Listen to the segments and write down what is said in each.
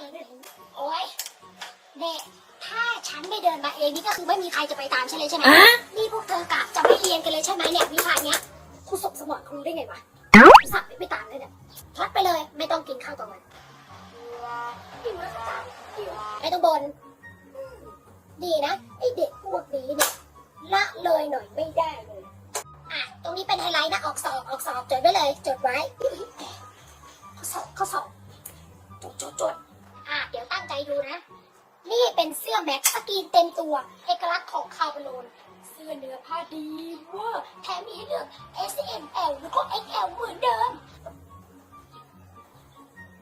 อเนี่ยโอ๊ยเด็กถ้าฉันไม่เดินมาเองนี่ก็คือไม่มีใครจะไปตามฉันเลยใช่ไหมอะนี่พวกเธอกะจะไม่เรียนกันเลยใช่ไหมเนี่ยวิชาเนี้ยครูสมสมองครูได้ไงวะสั่งไม่ไปตามเลยเนี่ยพลัดไปเลยไม่ต้องกินข้าวกลางวันหิวแล้วก็ตามหิวไม่ต้องบน ดีนะไอเด็กพวกนี้เนี่ยละเลยหน่อยไม่ได้เลยอะตรงนี้เป็นไฮไลท์นะออกสอบออกสอบจดไว้เลย จดไว้ข้อสอบข้อสอบจดจดจดอะเดูนะ นี่เป็นเสื้อแม็กสกรีนเต็มตัว เอกลักษณ์ของคาร์บอนเสื้อเนื้อผ้าดีเว่าแถมมีให้เลือก S M L แล้วก็ X L เหมือนเดิม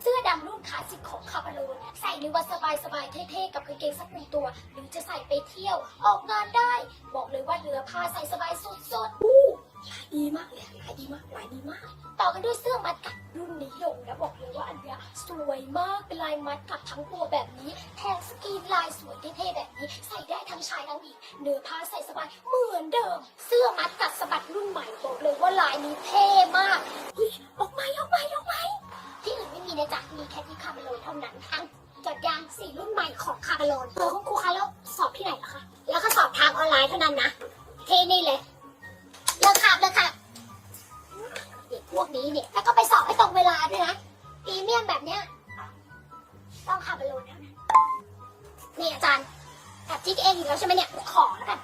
เสื้อดำรุ่นคลาสสิกของคาร์บอนใส่ในวันสบายสบายๆเท่ๆกับกางเกงสักหนึ่งตัว หรือจะใส่ไปเที่ยว ออกงานได้ บอกเลยว่าเนื้อผ้าใส่สบายสุดๆอู้ลายดีมากเลยลายดีมากลายดีมาก ต่อกันด้วยเสื้อมัดกัดรุ่นนิยม มากเป็นลายมัดกัดทั้งตัวแบบนี้ แทนสกรีนลายสวยเท่ๆแบบนี้ ใส่ได้ทั้งชายทั้งหญิงเนื้อผ้าใส่สบายเหมือนเดิม เสื้อมัดกัดสะบัดรุ่นใหม่บอกเลยว่าลายนี้เท่มากเฮ้ยออกไหมออกไหมออกไหมที่อื่นไม่มีนะจ๊ะมีแค่ที่คาร์เมโลเท่านั้นทั้งจดยางสีรุ่นใหม่ของคาร์เมโลเออคุณครูคะแล้วสอบที่ไหนเหรอคะแล้วก็สอบทางออนไลน์เท่านั้นนะเท่นี่เลยเลิกขับเลิกขับเด็กพวกนี้เนี่ยแล้วก็ไปสอบให้ตรงเวลาด้วยนะพรีเมียมแบบเนี้ย นี่อาจารย์แอบจิกเองอีกแล้วใช่ไหมเนี่ยขอแล้วกัน